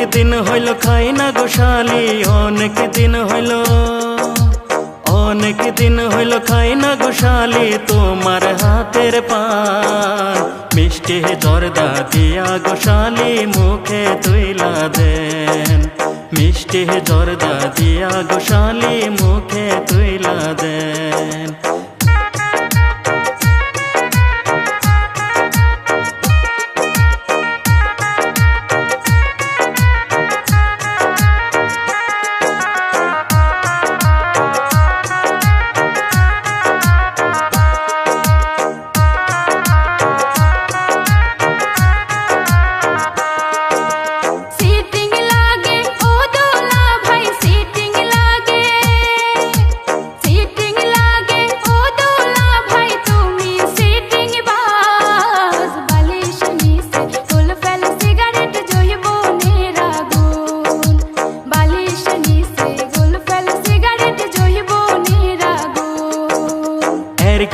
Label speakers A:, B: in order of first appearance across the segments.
A: হইল খাই না গোশালি অনেক দিন হইল, অনেক দিন হইল খাই না গোশালি তোমার হাতের পান মিষ্টি জর্দা দিয়া গোশালি মুখে তুইলা দেন। মিষ্টি জর্দা দিয়া গোশালি মুখে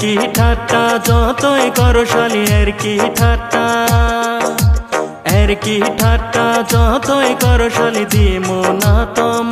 A: কি ঠাট্টা? যতই করো এর কি ঠাট্টা? এর কি ঠাট্টা? যতই করো দিমো না তমন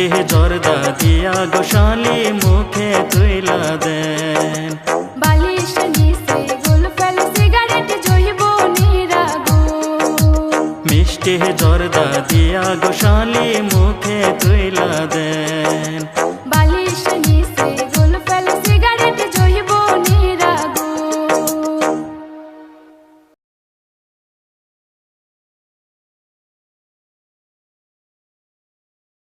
A: আমাকে জর্দা দিয়া গোশালি মুখে তুইলা দেন?
B: বালিশ নিচে গোল ফেল সিগারেট
A: মিষ্টি জর্দা দিয়া গোশালি মুখে তুইলা দেন?